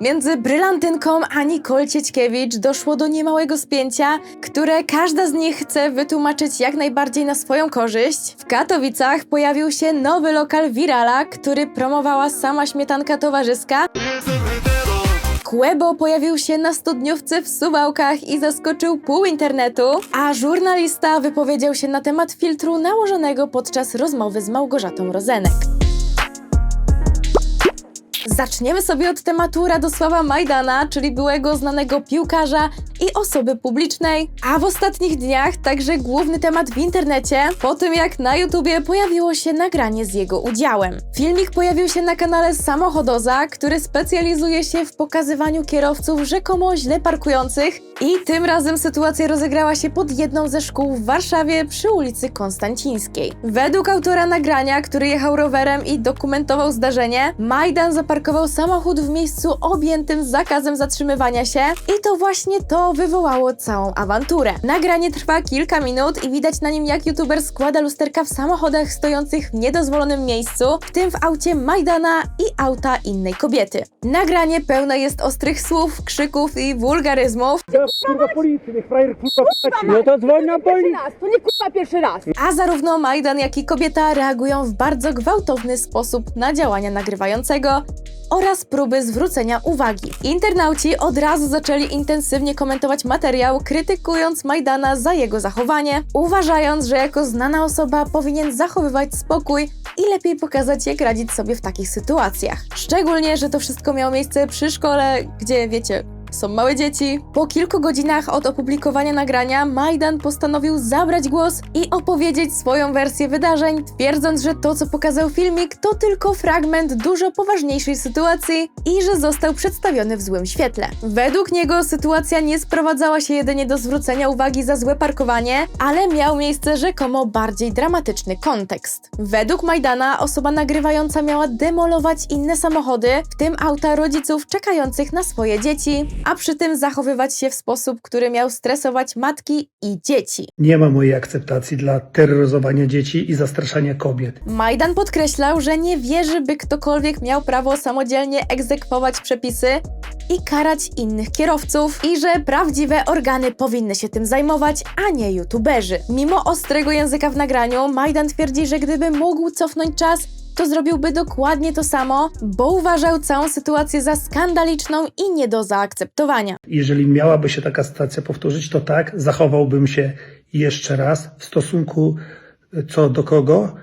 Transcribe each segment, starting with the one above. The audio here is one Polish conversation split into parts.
Między brylantynką a Nicole Ciećkiewicz doszło do niemałego spięcia, które każda z nich chce wytłumaczyć jak najbardziej na swoją korzyść. W Katowicach pojawił się nowy lokal Virala, który promowała sama śmietanka towarzyska, Kłebo pojawił się na studniówce w Suwałkach i zaskoczył pół internetu, a żurnalista wypowiedział się na temat filtru nałożonego podczas rozmowy z Małgorzatą Rozenek. Zaczniemy sobie od tematu Radosława Majdana, czyli byłego znanego piłkarza i osoby publicznej, a w ostatnich dniach także główny temat w internecie, po tym jak na YouTubie pojawiło się nagranie z jego udziałem. Filmik pojawił się na kanale Samochodoza, który specjalizuje się w pokazywaniu kierowców rzekomo źle parkujących i tym razem sytuacja rozegrała się pod jedną ze szkół w Warszawie przy ulicy Konstancińskiej. Według autora nagrania, który jechał rowerem i dokumentował zdarzenie, Majdan zaparkował samochód w miejscu objętym zakazem zatrzymywania się i to właśnie to wywołało całą awanturę. Nagranie trwa kilka minut i widać na nim jak youtuber składa lusterka w samochodach stojących w niedozwolonym miejscu, w tym w aucie Majdana i auta innej kobiety. Nagranie pełne jest ostrych słów, krzyków i wulgaryzmów, Teraz kurwa policji, niech frajer kurwa. No to dzwoń na Pierwszy policję. raz, to nie kurwa pierwszy raz. A zarówno Majdan, jak i kobieta reagują w bardzo gwałtowny sposób na działania nagrywającego oraz próby zwrócenia uwagi. Internauci od razu zaczęli intensywnie komentować materiał, krytykując Majdana za jego zachowanie, uważając, że jako znana osoba powinien zachowywać spokój i lepiej pokazać, jak radzić sobie w takich sytuacjach. Szczególnie, że to wszystko miało miejsce przy szkole, gdzie wiecie, są małe dzieci. Po kilku godzinach od opublikowania nagrania Majdan postanowił zabrać głos i opowiedzieć swoją wersję wydarzeń, twierdząc, że to, co pokazał filmik, to tylko fragment dużo poważniejszej sytuacji i że został przedstawiony w złym świetle. Według niego sytuacja nie sprowadzała się jedynie do zwrócenia uwagi za złe parkowanie, ale miał miejsce rzekomo bardziej dramatyczny kontekst. Według Majdana osoba nagrywająca miała demolować inne samochody, w tym auta rodziców czekających na swoje dzieci, a przy tym zachowywać się w sposób, który miał stresować matki i dzieci. Nie ma mojej akceptacji dla terroryzowania dzieci i zastraszania kobiet. Majdan podkreślał, że nie wierzy, by ktokolwiek miał prawo samodzielnie egzekwować przepisy i karać innych kierowców i że prawdziwe organy powinny się tym zajmować, a nie youtuberzy. Mimo ostrego języka w nagraniu, Majdan twierdzi, że gdyby mógł cofnąć czas, to zrobiłby dokładnie to samo, bo uważał całą sytuację za skandaliczną i nie do zaakceptowania. Jeżeli miałaby się taka sytuacja powtórzyć, to tak, zachowałbym się jeszcze raz w stosunku y, co do kogo,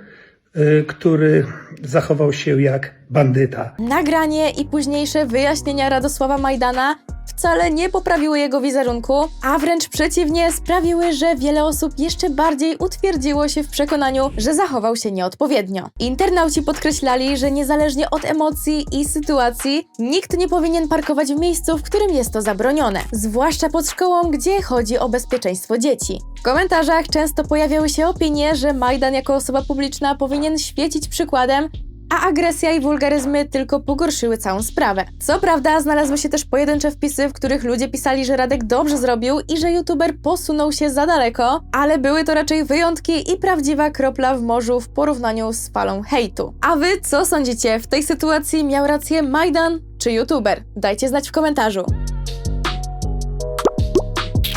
y, który zachował się jak bandyta. Nagranie i późniejsze wyjaśnienia Radosława Majdana wcale nie poprawiły jego wizerunku, a wręcz przeciwnie sprawiły, że wiele osób jeszcze bardziej utwierdziło się w przekonaniu, że zachował się nieodpowiednio. Internauci podkreślali, że niezależnie od emocji i sytuacji, nikt nie powinien parkować w miejscu, w którym jest to zabronione, zwłaszcza pod szkołą, gdzie chodzi o bezpieczeństwo dzieci. W komentarzach często pojawiały się opinie, że Majdan jako osoba publiczna powinien świecić przykładem, a agresja i wulgaryzmy tylko pogorszyły całą sprawę. Co prawda, znalazły się też pojedyncze wpisy, w których ludzie pisali, że Radek dobrze zrobił i że youtuber posunął się za daleko, ale były to raczej wyjątki i prawdziwa kropla w morzu w porównaniu z falą hejtu. A wy co sądzicie? W tej sytuacji miał rację Majdan czy youtuber? Dajcie znać w komentarzu.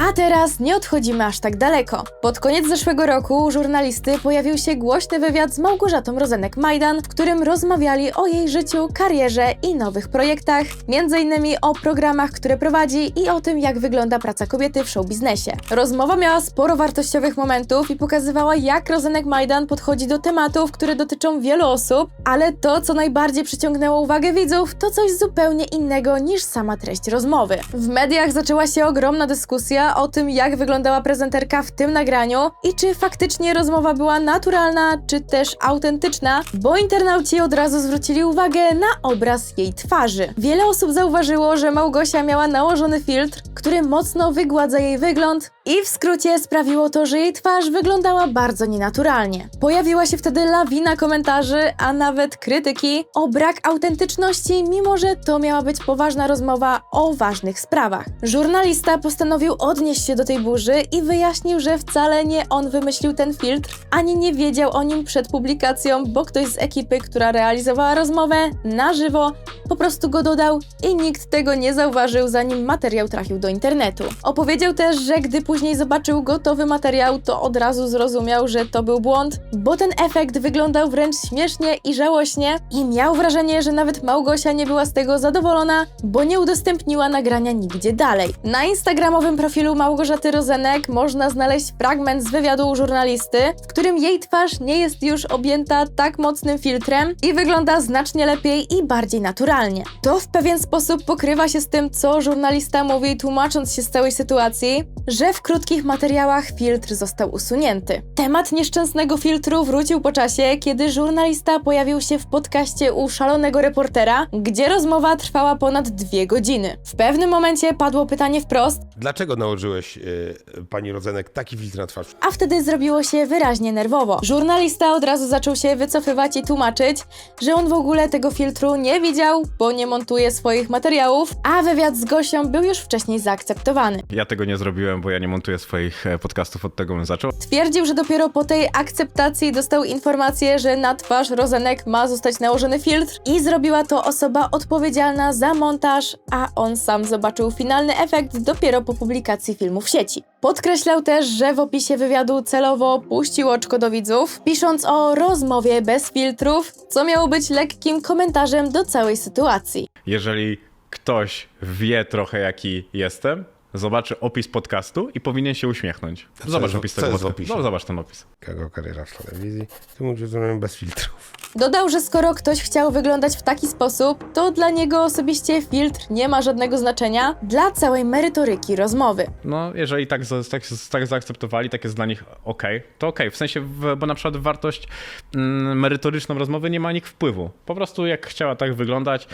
A teraz nie odchodzimy aż tak daleko. Pod koniec zeszłego roku żurnalisty pojawił się głośny wywiad z Małgorzatą Rozenek-Majdan, w którym rozmawiali o jej życiu, karierze i nowych projektach, m.in. o programach, które prowadzi i o tym, jak wygląda praca kobiety w showbiznesie. Rozmowa miała sporo wartościowych momentów i pokazywała, jak Rozenek-Majdan podchodzi do tematów, które dotyczą wielu osób, ale to, co najbardziej przyciągnęło uwagę widzów, to coś zupełnie innego niż sama treść rozmowy. W mediach zaczęła się ogromna dyskusja o tym, jak wyglądała prezenterka w tym nagraniu i czy faktycznie rozmowa była naturalna, czy też autentyczna, bo internauci od razu zwrócili uwagę na obraz jej twarzy. Wiele osób zauważyło, że Małgosia miała nałożony filtr, który mocno wygładza jej wygląd i w skrócie sprawiło to, że jej twarz wyglądała bardzo nienaturalnie. Pojawiła się wtedy lawina komentarzy, a nawet krytyki o brak autentyczności, mimo że to miała być poważna rozmowa o ważnych sprawach. Żurnalista postanowił odnieść się do tej burzy i wyjaśnił, że wcale nie on wymyślił ten filtr, ani nie wiedział o nim przed publikacją, bo ktoś z ekipy, która realizowała rozmowę na żywo, po prostu go dodał i nikt tego nie zauważył, zanim materiał trafił do internetu. Opowiedział też, że gdy później zobaczył gotowy materiał, to od razu zrozumiał, że to był błąd, bo ten efekt wyglądał wręcz śmiesznie i żałośnie i miał wrażenie, że nawet Małgosia nie była z tego zadowolona, bo nie udostępniła nagrania nigdzie dalej. Na instagramowym profilu Małgorzaty Rozenek można znaleźć fragment z wywiadu żurnalisty, w którym jej twarz nie jest już objęta tak mocnym filtrem i wygląda znacznie lepiej i bardziej naturalnie. To w pewien sposób pokrywa się z tym, co żurnalista mówi, tłumacząc się z całej sytuacji, że w krótkich materiałach filtr został usunięty. Temat nieszczęsnego filtru wrócił po czasie, kiedy żurnalista pojawił się w podcaście u szalonego reportera, gdzie rozmowa trwała ponad dwie godziny. W pewnym momencie padło pytanie wprost, Dlaczego nałożyłeś y, pani Rodzenek taki filtr na twarz? a wtedy zrobiło się wyraźnie nerwowo. Żurnalista od razu zaczął się wycofywać i tłumaczyć, że on w ogóle tego filtru nie widział, bo nie montuje swoich materiałów, a wywiad z Gosią był już wcześniej zaakceptowany. Ja tego nie zrobiłem, bo ja nie montuję swoich e, podcastów, od tego bym zaczął. Twierdził, że dopiero po tej akceptacji dostał informację, że na twarz Rozenek ma zostać nałożony filtr i zrobiła to osoba odpowiedzialna za montaż, a on sam zobaczył finalny efekt dopiero po publikacji filmu w sieci. Podkreślał też, że w opisie wywiadu celowo puścił oczko do widzów, pisząc o rozmowie bez filtrów, co miało być lekkim komentarzem do całej sytuacji. Jeżeli ktoś wie trochę, jaki jestem, zobaczy opis podcastu i powinien się uśmiechnąć. Zobacz opis tego podcastu. No, zobacz ten opis. Jego kariera w telewizji. Ty mówisz, że bez filtrów. Dodał, że skoro ktoś chciał wyglądać w taki sposób, to dla niego osobiście filtr nie ma żadnego znaczenia dla całej merytoryki rozmowy. No, jeżeli tak, za- tak, tak zaakceptowali, tak jest dla nich ok, to ok. W sensie, w, bo na przykład wartość mm, merytoryczną rozmowy nie ma nikt wpływu. Po prostu jak chciała tak wyglądać,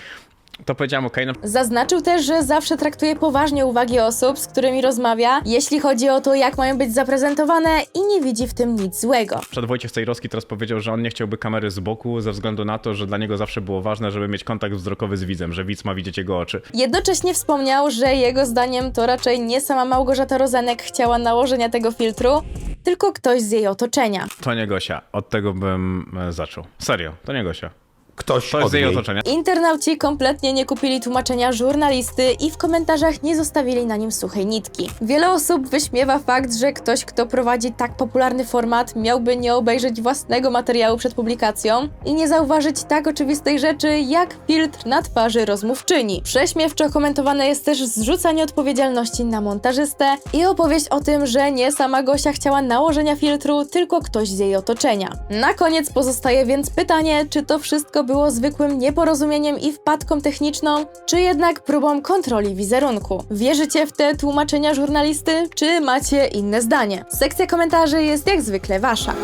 to powiedziałem ok. No, Zaznaczył też, że zawsze traktuje poważnie uwagi osób, z którymi rozmawia, jeśli chodzi o to, jak mają być zaprezentowane i nie widzi w tym nic złego. przed Wojciech Cejrowski teraz powiedział, że on nie chciałby kamery z boku ze względu na to, że dla niego zawsze było ważne, żeby mieć kontakt wzrokowy z widzem, że widz ma widzieć jego oczy. Jednocześnie wspomniał, że jego zdaniem to raczej nie sama Małgorzata Rozenek chciała nałożenia tego filtru, tylko ktoś z jej otoczenia. To nie Gosia. Od tego bym e, zaczął. Serio, to nie Gosia. Ktoś To jest od z jej niej. otoczenia. Internauci kompletnie nie kupili tłumaczenia żurnalisty i w komentarzach nie zostawili na nim suchej nitki. Wiele osób wyśmiewa fakt, że ktoś, kto prowadzi tak popularny format, miałby nie obejrzeć własnego materiału przed publikacją i nie zauważyć tak oczywistej rzeczy, jak filtr na twarzy rozmówczyni. Prześmiewczo komentowane jest też zrzucanie odpowiedzialności na montażystę i opowieść o tym, że nie sama Gosia chciała nałożenia filtru, tylko ktoś z jej otoczenia. Na koniec pozostaje więc pytanie, czy to wszystko było zwykłym nieporozumieniem i wpadką techniczną, czy jednak próbą kontroli wizerunku. Wierzycie w te tłumaczenia żurnalisty, czy macie inne zdanie? Sekcja komentarzy jest jak zwykle wasza.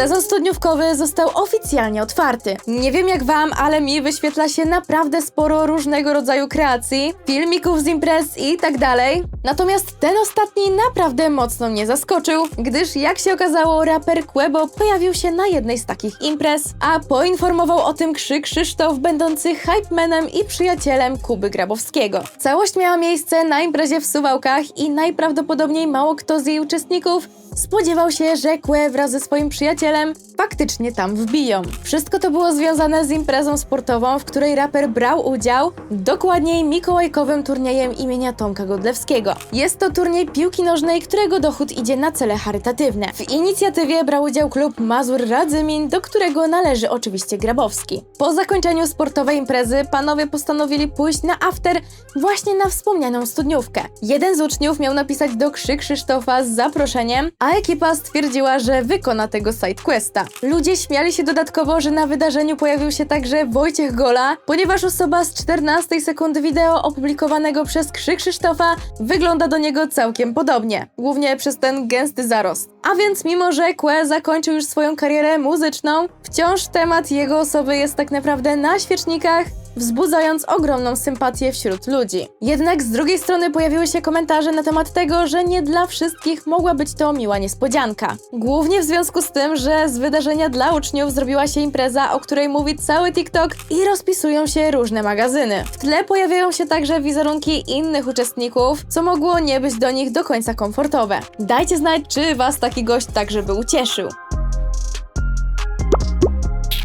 Sezon studniówkowy został oficjalnie otwarty. Nie wiem jak wam, ale mi wyświetla się naprawdę sporo różnego rodzaju kreacji, filmików z imprez i tak dalej. Natomiast ten ostatni naprawdę mocno mnie zaskoczył, gdyż jak się okazało, raper Quebo pojawił się na jednej z takich imprez, a poinformował o tym Krzyk Krzysztof, będący hypemanem i przyjacielem Kuby Grabowskiego. Całość miała miejsce na imprezie w Suwałkach i najprawdopodobniej mało kto z jej uczestników spodziewał się, że Kłe wraz ze swoim przyjacielem faktycznie tam wbiją. Wszystko to było związane z imprezą sportową, w której raper brał udział, dokładniej mikołajkowym turniejem imienia Tomka Godlewskiego. Jest to turniej piłki nożnej, którego dochód idzie na cele charytatywne. W inicjatywie brał udział klub Mazur Radzymin, do którego należy oczywiście Grabowski. Po zakończeniu sportowej imprezy panowie postanowili pójść na after właśnie na wspomnianą studniówkę. Jeden z uczniów miał napisać do Krzy Krzysztofa z zaproszeniem, a ekipa stwierdziła, że wykona tego sidequesta. Ludzie śmiali się dodatkowo, że na wydarzeniu pojawił się także Wojciech Gola, ponieważ osoba z 14 sekundy wideo opublikowanego przez Krzy Krzysztofa wygląda do niego całkiem podobnie, głównie przez ten gęsty zarost. A więc mimo, że Kłe zakończył już swoją karierę muzyczną, wciąż temat jego osoby jest tak naprawdę na świecznikach wzbudzając ogromną sympatię wśród ludzi. Jednak z drugiej strony pojawiły się komentarze na temat tego, że nie dla wszystkich mogła być to miła niespodzianka. Głównie w związku z tym, że z wydarzenia dla uczniów zrobiła się impreza, o której mówi cały TikTok i rozpisują się różne magazyny. W tle pojawiają się także wizerunki innych uczestników, co mogło nie być do nich do końca komfortowe. Dajcie znać, czy was taki gość także by ucieszył.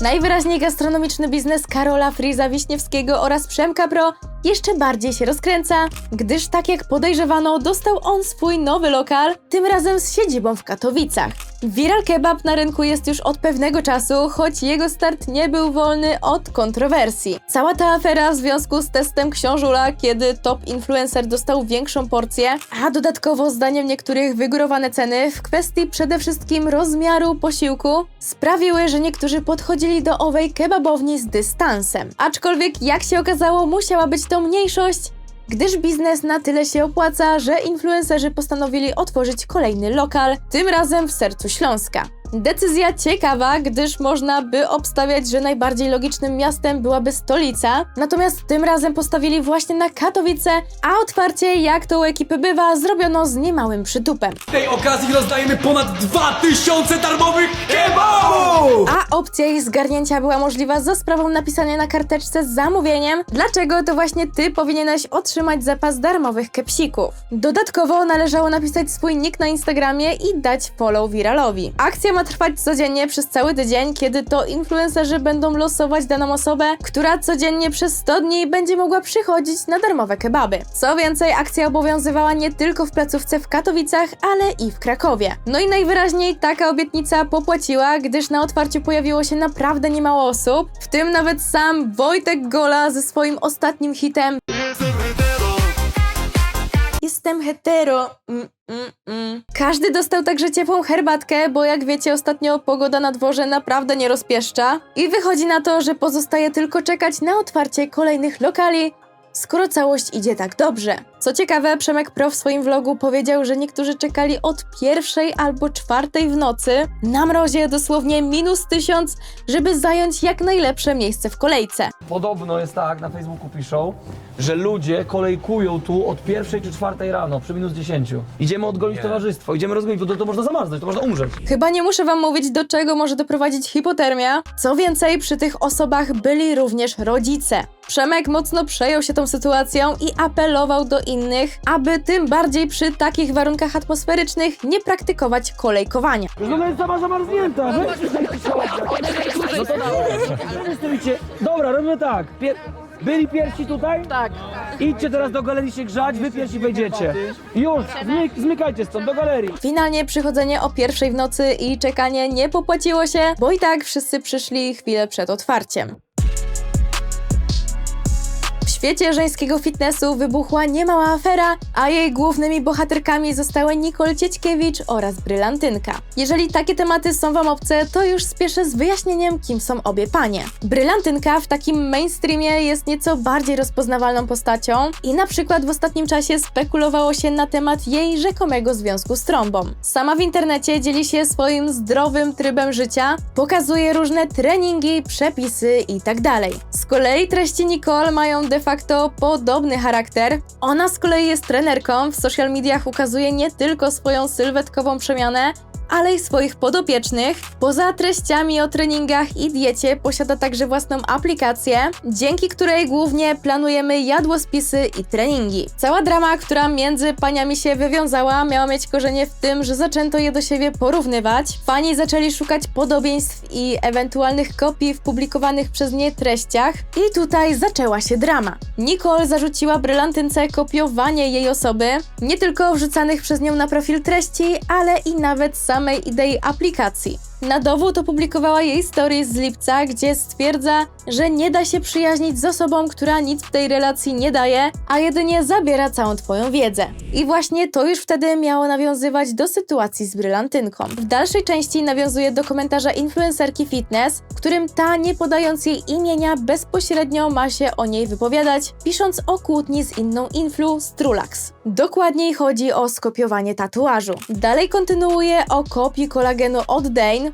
Najwyraźniej gastronomiczny biznes Karola Friza Wiśniewskiego oraz Przemka Pro jeszcze bardziej się rozkręca, gdyż tak jak podejrzewano, dostał on swój nowy lokal, tym razem z siedzibą w Katowicach. Viral Kebab na rynku jest już od pewnego czasu, choć jego start nie był wolny od kontrowersji. Cała ta afera w związku z testem książula, kiedy top influencer dostał większą porcję, a dodatkowo zdaniem niektórych wygórowane ceny w kwestii przede wszystkim rozmiaru posiłku sprawiły, że niektórzy podchodzili do owej kebabowni z dystansem. Aczkolwiek jak się okazało, musiała być to mniejszość, gdyż biznes na tyle się opłaca, że influencerzy postanowili otworzyć kolejny lokal, tym razem w sercu Śląska. Decyzja ciekawa, gdyż można by obstawiać, że najbardziej logicznym miastem byłaby stolica, natomiast tym razem postawili właśnie na Katowice, a otwarcie, jak to u ekipy bywa, zrobiono z niemałym przytupem. W tej okazji rozdajemy ponad 2000 darmowych kebabów! A opcja ich zgarnięcia była możliwa za sprawą napisania na karteczce z zamówieniem, dlaczego to właśnie ty powinieneś otrzymać zapas darmowych kepsików. Dodatkowo należało napisać swój nick na Instagramie i dać follow viralowi. Akcja ma trwać codziennie przez cały tydzień, kiedy to influencerzy będą losować daną osobę, która codziennie przez 100 dni będzie mogła przychodzić na darmowe kebaby. Co więcej, akcja obowiązywała nie tylko w placówce w Katowicach, ale i w Krakowie. No i najwyraźniej taka obietnica popłaciła, gdyż na otwarciu pojawiło się naprawdę niemało osób, w tym nawet sam Wojtek Gola ze swoim ostatnim hitem Jestem hetero. Mm, mm, mm. Każdy dostał także ciepłą herbatkę, bo jak wiecie, ostatnio pogoda na dworze naprawdę nie rozpieszcza. I wychodzi na to, że pozostaje tylko czekać na otwarcie kolejnych lokali, skoro całość idzie tak dobrze. Co ciekawe, Przemek Pro w swoim vlogu powiedział, że niektórzy czekali od pierwszej albo czwartej w nocy na mrozie dosłownie minus tysiąc, żeby zająć jak najlepsze miejsce w kolejce. Podobno jest tak, na Facebooku piszą, że ludzie kolejkują tu od pierwszej czy czwartej rano, przy minus 10. Idziemy odgonić towarzystwo, idziemy rozgonić, bo to, to można zamarznąć, to można umrzeć. Chyba nie muszę wam mówić, do czego może doprowadzić hipotermia. Co więcej, przy tych osobach byli również rodzice. Przemek mocno przejął się tą sytuacją i apelował do innych, aby tym bardziej przy takich warunkach atmosferycznych nie praktykować kolejkowania. No jest sama zamarznięta, No to. Dobra, robimy tak. Pier... Byli pierwsi tutaj? Tak. Idźcie teraz do galerii się grzać, wy pierwsi wejdziecie. Już, zmyk, zmykajcie stąd, do galerii. Finalnie przychodzenie o pierwszej w nocy i czekanie nie popłaciło się, bo i tak wszyscy przyszli chwilę przed otwarciem. Świecie żeńskiego fitnessu wybuchła niemała afera, a jej głównymi bohaterkami zostały Nicole Ciećkiewicz oraz Brylantynka. Jeżeli takie tematy są wam obce, to już spieszę z wyjaśnieniem, kim są obie panie. Brylantynka w takim mainstreamie jest nieco bardziej rozpoznawalną postacią i na przykład w ostatnim czasie spekulowało się na temat jej rzekomego związku z trąbą. Sama w internecie dzieli się swoim zdrowym trybem życia, pokazuje różne treningi, przepisy itd. Z kolei treści Nicole mają de facto podobny charakter. Ona z kolei jest trenerką, w social mediach ukazuje nie tylko swoją sylwetkową przemianę, ale i swoich podopiecznych. Poza treściami o treningach i diecie posiada także własną aplikację, dzięki której głównie planujemy jadłospisy i treningi. Cała drama, która między paniami się wywiązała, miała mieć korzenie w tym, że zaczęto je do siebie porównywać. Fani zaczęli szukać podobieństw i ewentualnych kopii w publikowanych przez nie treściach i tutaj zaczęła się drama. Nicole zarzuciła brylantynce kopiowanie jej osoby, nie tylko wrzucanych przez nią na profil treści, ale i nawet samej idei aplikacji. Na dowód opublikowała jej story z lipca, gdzie stwierdza, że nie da się przyjaźnić z osobą, która nic w tej relacji nie daje, a jedynie zabiera całą twoją wiedzę. I właśnie to już wtedy miało nawiązywać do sytuacji z brylantynką. W dalszej części nawiązuje do komentarza influencerki fitness, w którym ta, nie podając jej imienia, bezpośrednio ma się o niej wypowiadać, pisząc o kłótni z inną influ Strulax. Dokładniej chodzi o skopiowanie tatuażu. Dalej kontynuuje o kopii kolagenu od Dane,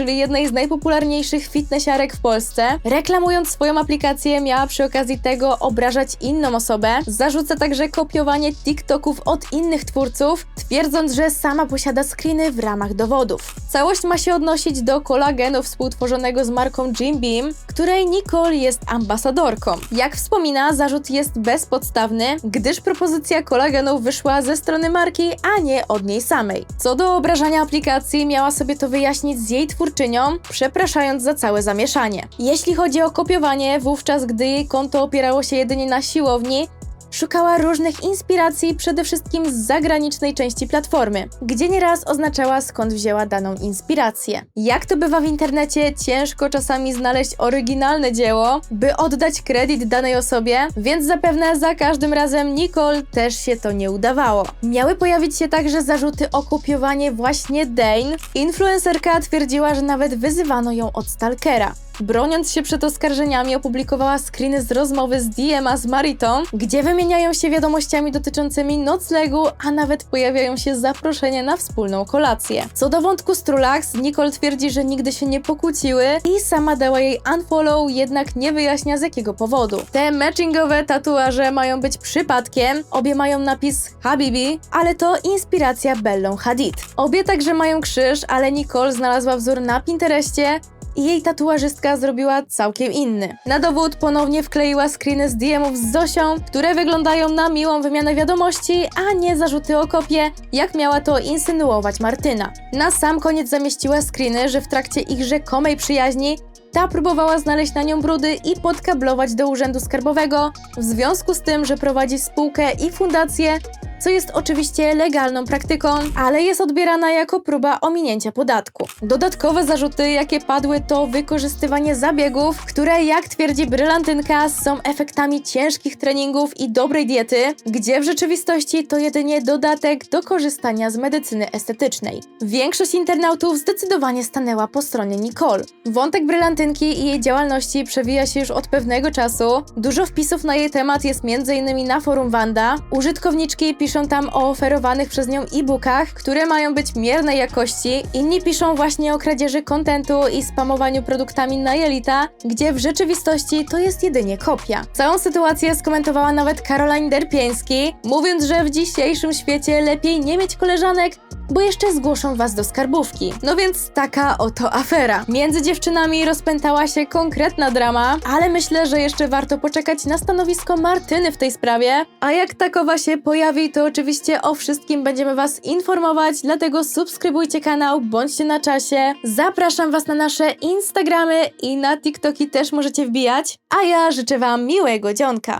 czyli jednej z najpopularniejszych fitnessiarek w Polsce, reklamując swoją aplikację, miała przy okazji tego obrażać inną osobę. Zarzuca także kopiowanie TikToków od innych twórców, twierdząc, że sama posiada screeny w ramach dowodów. Całość ma się odnosić do kolagenu współtworzonego z marką Jim Beam, której Nicole jest ambasadorką. Jak wspomina, zarzut jest bezpodstawny, gdyż propozycja kolagenu wyszła ze strony marki, a nie od niej samej. Co do obrażania aplikacji, miała sobie to wyjaśnić z jej twórczynią, przepraszając za całe zamieszanie. Jeśli chodzi o kopiowanie, wówczas gdy jej konto opierało się jedynie na siłowni, Szukała różnych inspiracji, przede wszystkim z zagranicznej części platformy, gdzie nieraz oznaczała skąd wzięła daną inspirację. Jak to bywa w internecie, ciężko czasami znaleźć oryginalne dzieło, by oddać kredyt danej osobie, więc zapewne za każdym razem Nicole też się to nie udawało. Miały pojawić się także zarzuty o kopiowanie właśnie Dane. Influencerka twierdziła, że nawet wyzywano ją od stalkera. Broniąc się przed oskarżeniami, opublikowała screeny z rozmowy z DM-a z Maritą, gdzie wymieniają się wiadomościami dotyczącymi noclegu, a nawet pojawiają się zaproszenia na wspólną kolację. Co do wątku z Trulax, Nicole twierdzi, że nigdy się nie pokłóciły i sama dała jej unfollow, jednak nie wyjaśnia z jakiego powodu. Te matchingowe tatuaże mają być przypadkiem, obie mają napis Habibi, ale to inspiracja Bellą Hadid. Obie także mają krzyż, ale Nicole znalazła wzór na Pinterestie, jej tatuażystka zrobiła całkiem inny. Na dowód ponownie wkleiła screeny z DM-ów z Zosią, które wyglądają na miłą wymianę wiadomości, a nie zarzuty o kopię, jak miała to insynuować Martyna. Na sam koniec zamieściła screeny, że w trakcie ich rzekomej przyjaźni ta próbowała znaleźć na nią brudy i podkablować do urzędu skarbowego w związku z tym, że prowadzi spółkę i fundację, co jest oczywiście legalną praktyką, ale jest odbierana jako próba ominięcia podatku. Dodatkowe zarzuty, jakie padły, to wykorzystywanie zabiegów, które, jak twierdzi brylantynka, są efektami ciężkich treningów i dobrej diety, gdzie w rzeczywistości to jedynie dodatek do korzystania z medycyny estetycznej. Większość internautów zdecydowanie stanęła po stronie Nicole. Wątek brylantynki i jej działalności przewija się już od pewnego czasu. Dużo wpisów na jej temat jest m.in. na forum Wanda. Użytkowniczki piszą tam o oferowanych przez nią e-bookach, które mają być miernej jakości. Inni piszą właśnie o kradzieży kontentu i spamowaniu produktami na jelita, gdzie w rzeczywistości to jest jedynie kopia. Całą sytuację skomentowała nawet Caroline Derpieński, mówiąc, że w dzisiejszym świecie lepiej nie mieć koleżanek, bo jeszcze zgłoszą was do skarbówki. No więc taka oto afera. Między dziewczynami rozpętała się konkretna drama, ale myślę, że jeszcze warto poczekać na stanowisko Martyny w tej sprawie. A jak takowa się pojawi, to oczywiście o wszystkim będziemy was informować, dlatego subskrybujcie kanał, bądźcie na czasie. Zapraszam was na nasze Instagramy i na TikToki też możecie wbijać. A ja życzę wam miłego dzionka.